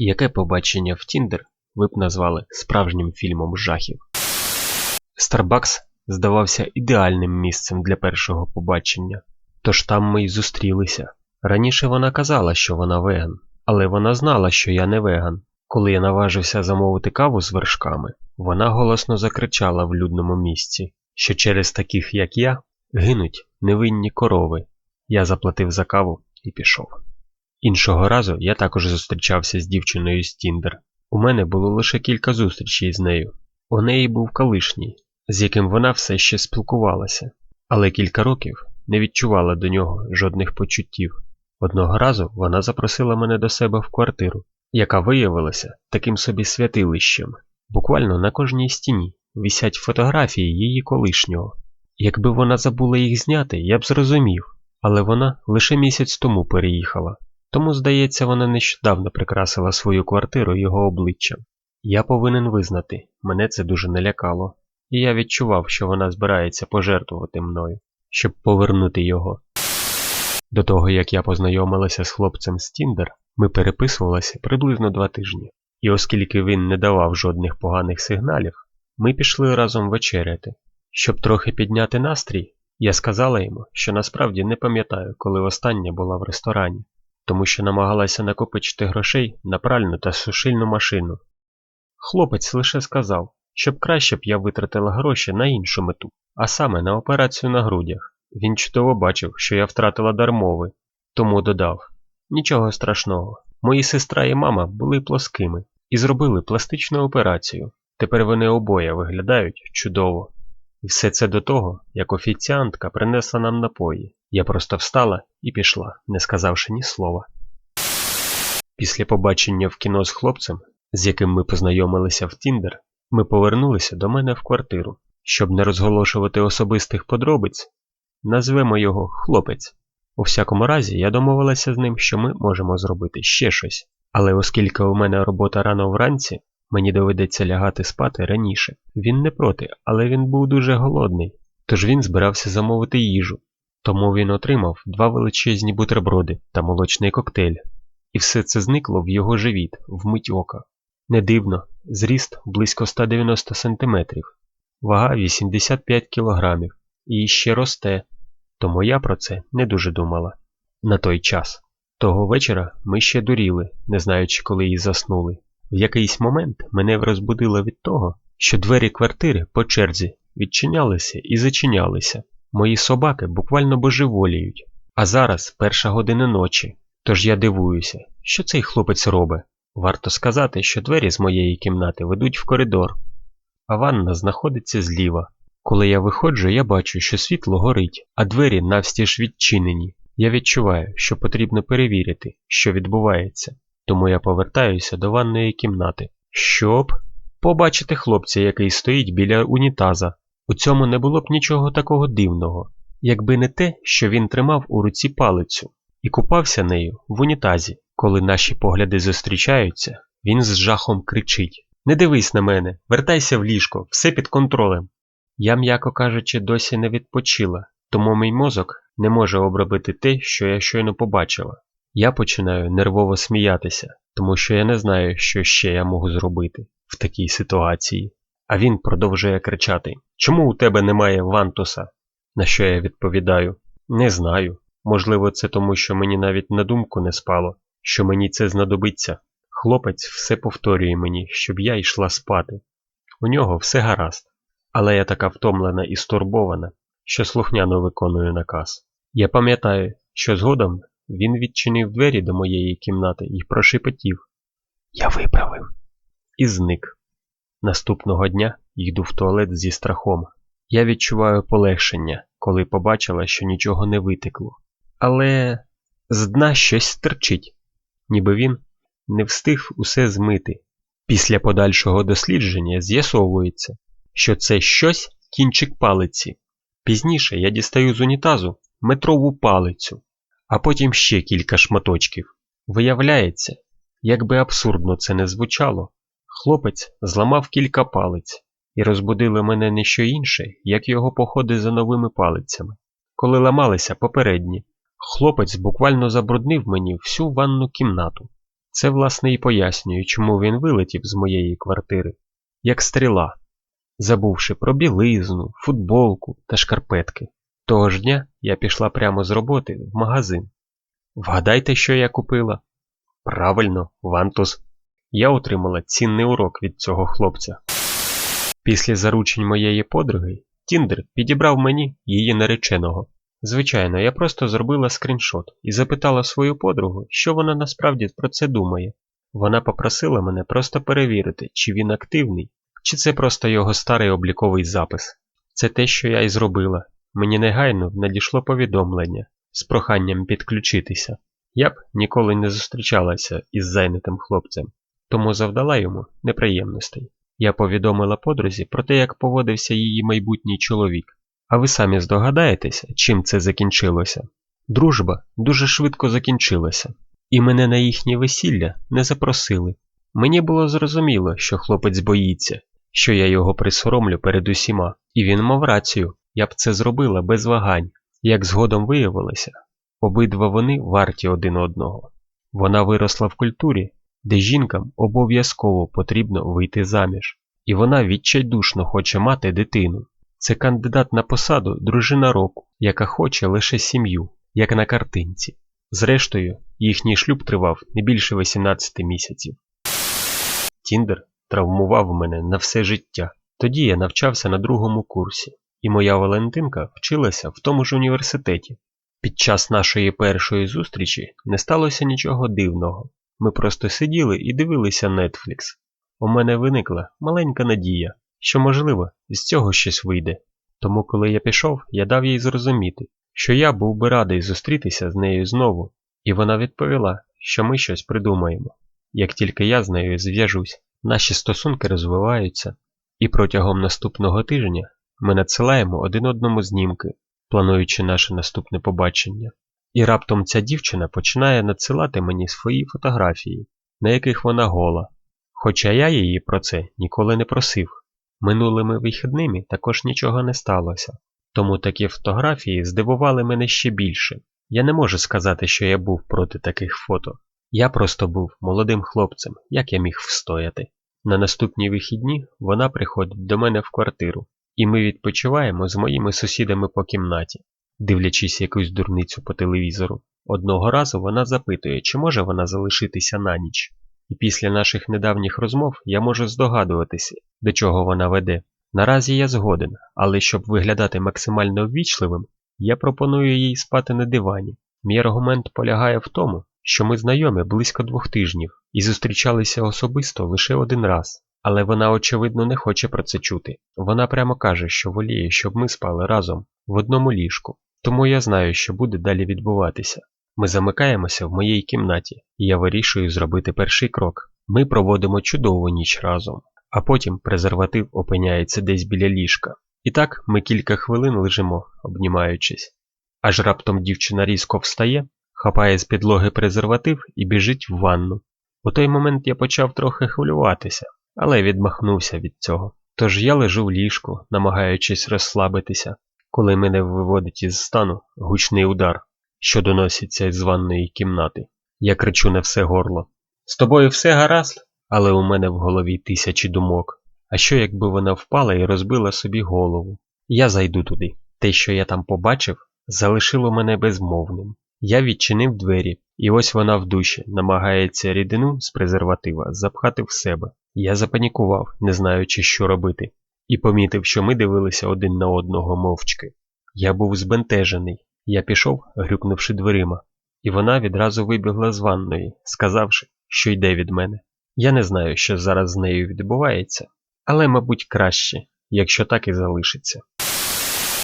Яке побачення в Тіндер ви б назвали справжнім фільмом жахів? Старбакс здавався ідеальним місцем для першого побачення, тож там ми й зустрілися. Раніше вона казала, що вона веган, але вона знала, що я не веган. Коли я наважився замовити каву з вершками, вона голосно закричала в людному місці, що через таких, як я, гинуть невинні корови. Я заплатив за каву і пішов. Іншого разу я також зустрічався з дівчиною з Тіндер. У мене було лише кілька зустрічей з нею. У неї був колишній, з яким вона все ще спілкувалася, але кілька років не відчувала до нього жодних почуттів. Одного разу вона запросила мене до себе в квартиру, яка виявилася таким собі святилищем. Буквально на кожній стіні висять фотографії її колишнього. Якби вона забула їх зняти, я б зрозумів, але вона лише місяць тому переїхала. Тому, здається, вона нещодавно прикрасила свою квартиру його обличчям. Я повинен визнати, мене це дуже налякало, і я відчував, що вона збирається пожертвувати мною, щоб повернути його. До того, як я познайомилася з хлопцем з Тіндер, ми переписувалися приблизно два тижні, і оскільки він не давав жодних поганих сигналів, ми пішли разом вечеряти. Щоб трохи підняти настрій, я сказала йому, що насправді не пам'ятаю, коли востаннє була в ресторані, тому що намагалася накопичити грошей на пральну та сушильну машину. Хлопець лише сказав, щоб краще б я витратила гроші на іншу мету, а саме на операцію на грудях. Він чудово бачив, що я втратила дармови, тому додав: Нічого страшного, мої сестра і мама були плоскими і зробили пластичну операцію. Тепер вони обоє виглядають чудово. І все це до того, як офіціантка принесла нам напої. Я просто встала і пішла, не сказавши ні слова. Після побачення в кіно з хлопцем, з яким ми познайомилися в Тіндер, ми повернулися до мене в квартиру. Щоб не розголошувати особистих подробиць, назвемо його хлопець. У всякому разі, я домовилася з ним, що ми можемо зробити ще щось. Але оскільки у мене робота рано вранці, мені доведеться лягати спати раніше. Він не проти, але він був дуже голодний, тож він збирався замовити їжу. Тому він отримав два величезні бутерброди та молочний коктейль, і все це зникло в його живіт, вмить ока. Не дивно, зріст близько 190 см, вага 85 кг, і ще росте, тому я про це не дуже думала. На той час. Того вечора ми ще дуріли, не знаючи, коли її заснули. В якийсь момент мене розбудило від того, що двері квартири по черзі відчинялися і зачинялися. Мої собаки буквально божеволіють. А зараз перша година ночі. Тож я дивуюся, що цей хлопець робить. Варто сказати, що двері з моєї кімнати ведуть в коридор, а ванна знаходиться зліва. Коли я виходжу, я бачу, що світло горить, а двері навстіж відчинені. Я відчуваю, що потрібно перевірити, що відбувається, тому я повертаюся до ванної кімнати, щоб побачити хлопця, який стоїть біля унітаза. У цьому не було б нічого такого дивного, якби не те, що він тримав у руці палицю і купався нею в унітазі. Коли наші погляди зустрічаються, він з жахом кричить: Не дивись на мене, вертайся в ліжко, все під контролем. Я, м'яко кажучи, досі не відпочила, тому мій мозок не може обробити те, що я щойно побачила. Я починаю нервово сміятися, тому що я не знаю, що ще я можу зробити в такій ситуації. А він продовжує кричати: Чому у тебе немає вантуса? На що я відповідаю? Не знаю. Можливо, це тому, що мені навіть на думку не спало, що мені це знадобиться. Хлопець все повторює мені, щоб я йшла спати. У нього все гаразд, але я така втомлена і стурбована, що слухняно виконую наказ. Я пам'ятаю, що згодом він відчинив двері до моєї кімнати і прошепотів. Я виправив. І зник. Наступного дня йду в туалет зі страхом. Я відчуваю полегшення, коли побачила, що нічого не витекло. Але з дна щось стерчить, ніби він не встиг усе змити. Після подальшого дослідження з'ясовується, що це щось кінчик палиці. Пізніше я дістаю з унітазу метрову палицю, а потім ще кілька шматочків. Виявляється, якби абсурдно це не звучало, хлопець зламав кілька палиць і розбудили мене не що інше, як його походи за новими палицями. Коли ламалися попередні, хлопець буквально забруднив мені всю ванну кімнату. Це, власне, і пояснює, чому він вилетів з моєї квартири, як стріла, забувши про білизну, футболку та шкарпетки. Того ж дня я пішла прямо з роботи в магазин. Вгадайте, що я купила? Правильно, вантус. Я отримала цінний урок від цього хлопця. Після заручень моєї подруги Тіндер підібрав мені її нареченого. Звичайно, я просто зробила скріншот і запитала свою подругу, що вона насправді про це думає. Вона попросила мене просто перевірити, чи він активний, чи це просто його старий обліковий запис. Це те, що я й зробила. Мені негайно надійшло повідомлення з проханням підключитися. Я б ніколи не зустрічалася із зайнятим хлопцем, тому завдала йому неприємностей. Я повідомила подрузі про те, як поводився її майбутній чоловік. А ви самі здогадаєтеся, чим це закінчилося? Дружба дуже швидко закінчилася, і мене на їхнє весілля не запросили. Мені було зрозуміло, що хлопець боїться, що я його присоромлю перед усіма, і він мав рацію, я б це зробила без вагань. Як згодом виявилося, обидва вони варті один одного. Вона виросла в культурі, де жінкам обов'язково потрібно вийти заміж, і вона відчайдушно хоче мати дитину. Це кандидат на посаду дружина року, яка хоче лише сім'ю, як на картинці. Зрештою, їхній шлюб тривав не більше 18 місяців. Тіндер травмував мене на все життя. Тоді я навчався на другому курсі, і моя Валентинка вчилася в тому ж університеті. Під час нашої першої зустрічі не сталося нічого дивного. Ми просто сиділи і дивилися Netflix. У мене виникла маленька надія, що, можливо, з цього щось вийде. Тому, коли я пішов, я дав їй зрозуміти, що я був би радий зустрітися з нею знову, і вона відповіла, що ми щось придумаємо. Як тільки я з нею зв'яжусь, наші стосунки розвиваються, і протягом наступного тижня ми надсилаємо один одному знімки, плануючи наше наступне побачення. І раптом ця дівчина починає надсилати мені свої фотографії, на яких вона гола. Хоча я її про це ніколи не просив. Минулими вихідними також нічого не сталося, тому такі фотографії здивували мене ще більше. Я не можу сказати, що я був проти таких фото. Я просто був молодим хлопцем, як я міг встояти. На наступні вихідні вона приходить до мене в квартиру, і ми відпочиваємо з моїми сусідами по кімнаті, дивлячись якусь дурницю по телевізору. Одного разу вона запитує, чи може вона залишитися на ніч. І після наших недавніх розмов я можу здогадуватися, до чого вона веде. Наразі я згоден, але щоб виглядати максимально ввічливим, я пропоную їй спати на дивані. Мій аргумент полягає в тому, що ми знайомі близько двох тижнів і зустрічалися особисто лише один раз. Але вона, очевидно, не хоче про це чути. Вона прямо каже, що воліє, щоб ми спали разом в одному ліжку. Тому я знаю, що буде далі відбуватися. Ми замикаємося в моїй кімнаті, і я вирішую зробити перший крок. Ми проводимо чудову ніч разом, а потім презерватив опиняється десь біля ліжка. І так ми кілька хвилин лежимо, обнімаючись. Аж раптом дівчина різко встає, хапає з підлоги презерватив і біжить в ванну. У той момент я почав трохи хвилюватися, але відмахнувся від цього. Тож я лежу в ліжку, намагаючись розслабитися, коли мене виводить із стану гучний удар що доноситься із ванної кімнати. Я кричу на все горло. З тобою все гаразд, але у мене в голові тисячі думок. А що, якби вона впала і розбила собі голову? Я зайду туди. Те, що я там побачив, залишило мене безмовним. Я відчинив двері, і ось вона в душі намагається рідину з презерватива запхати в себе. Я запанікував, не знаючи, що робити, і помітив, що ми дивилися один на одного мовчки. Я був збентежений, я пішов, грюкнувши дверима, і вона відразу вибігла з ванної, сказавши, що йде від мене. Я не знаю, що зараз з нею відбувається, але, мабуть, краще, якщо так і залишиться.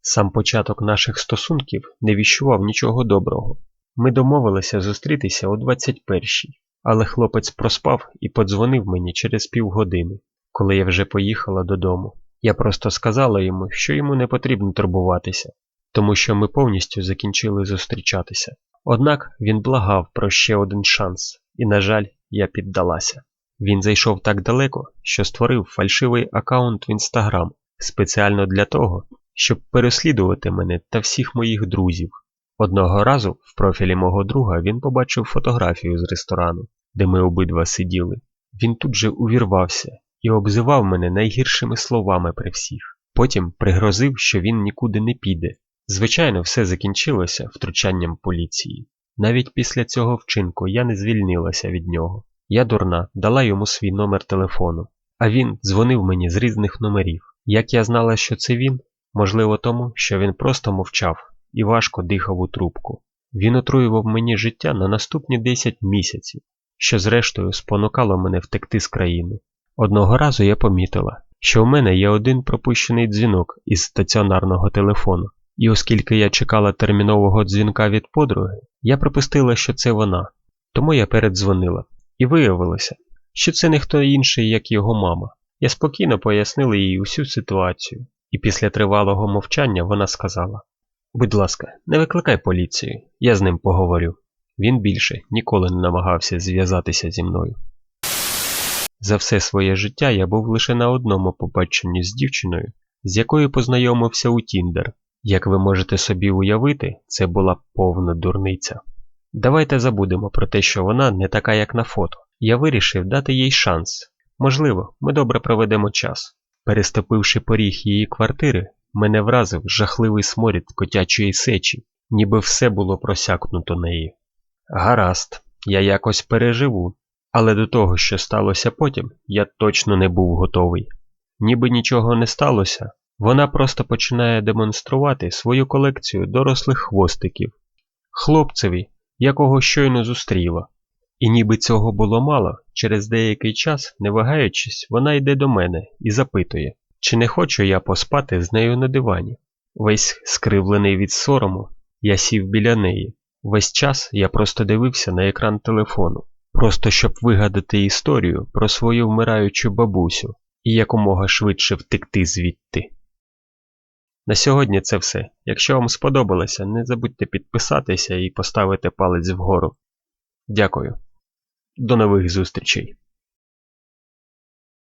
Сам початок наших стосунків не віщував нічого доброго. Ми домовилися зустрітися о 21-й, але хлопець проспав і подзвонив мені через півгодини, коли я вже поїхала додому. Я просто сказала йому, що йому не потрібно турбуватися, тому що ми повністю закінчили зустрічатися. Однак він благав про ще один шанс, і, на жаль, я піддалася. Він зайшов так далеко, що створив фальшивий аккаунт в інстаграм спеціально для того, щоб переслідувати мене та всіх моїх друзів. Одного разу в профілі мого друга він побачив фотографію з ресторану, де ми обидва сиділи. Він тут же увірвався і обзивав мене найгіршими словами при всіх. Потім пригрозив, що він нікуди не піде. Звичайно, все закінчилося втручанням поліції. Навіть після цього вчинку я не звільнилася від нього. Я дурна, дала йому свій номер телефону, а він дзвонив мені з різних номерів. Як я знала, що це він, можливо, тому, що він просто мовчав і важко дихав у трубку. Він отруював мені життя на наступні 10 місяців, що зрештою спонукало мене втекти з країни. Одного разу я помітила, що в мене є один пропущений дзвінок із стаціонарного телефону, і оскільки я чекала термінового дзвінка від подруги, я припустила, що це вона. Тому я передзвонила. І виявилося, що це не хто інший, як його мама. Я спокійно пояснила їй усю ситуацію, і після тривалого мовчання вона сказала: Будь ласка, не викликай поліцію, я з ним поговорю. Він більше ніколи не намагався зв'язатися зі мною. За все своє життя я був лише на одному побаченні з дівчиною, з якою познайомився у Тіндер. Як ви можете собі уявити, це була повна дурниця. Давайте забудемо про те, що вона не така, як на фото. Я вирішив дати їй шанс. Можливо, ми добре проведемо час. Переступивши поріг її квартири, мене вразив жахливий сморід котячої сечі, ніби все було просякнуто неї. Гаразд, я якось переживу, але до того, що сталося потім, я точно не був готовий. Ніби нічого не сталося, вона просто починає демонструвати свою колекцію дорослих хвостиків, хлопцеві, якого щойно зустріла. І ніби цього було мало, через деякий час, не вагаючись, вона йде до мене і запитує, чи не хочу я поспати з нею на дивані. Весь скривлений від сорому, я сів біля неї. Весь час я просто дивився на екран телефону, просто щоб вигадати історію про свою вмираючу бабусю і якомога швидше втекти звідти. На сьогодні це все. Якщо вам сподобалося, не забудьте підписатися і поставити палець вгору. Дякую. До нових зустрічей!